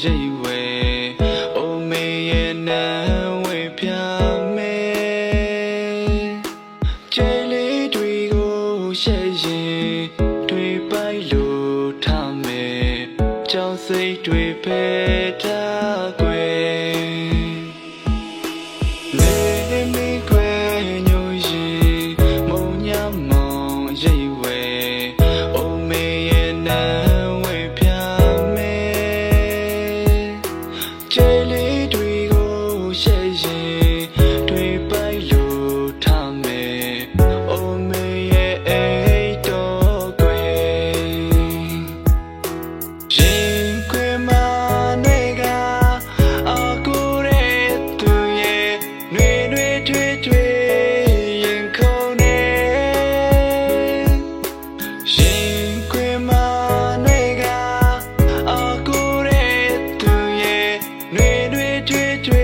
ရိပ်ဝဲအိုမေရဲ့နန်းဝေပြမဲကျဲလေးတွေကိုရှဲရင်တွေပိုက်လို့ထားမဲကြောင်စိတ်တွေပဲတ dread, dread.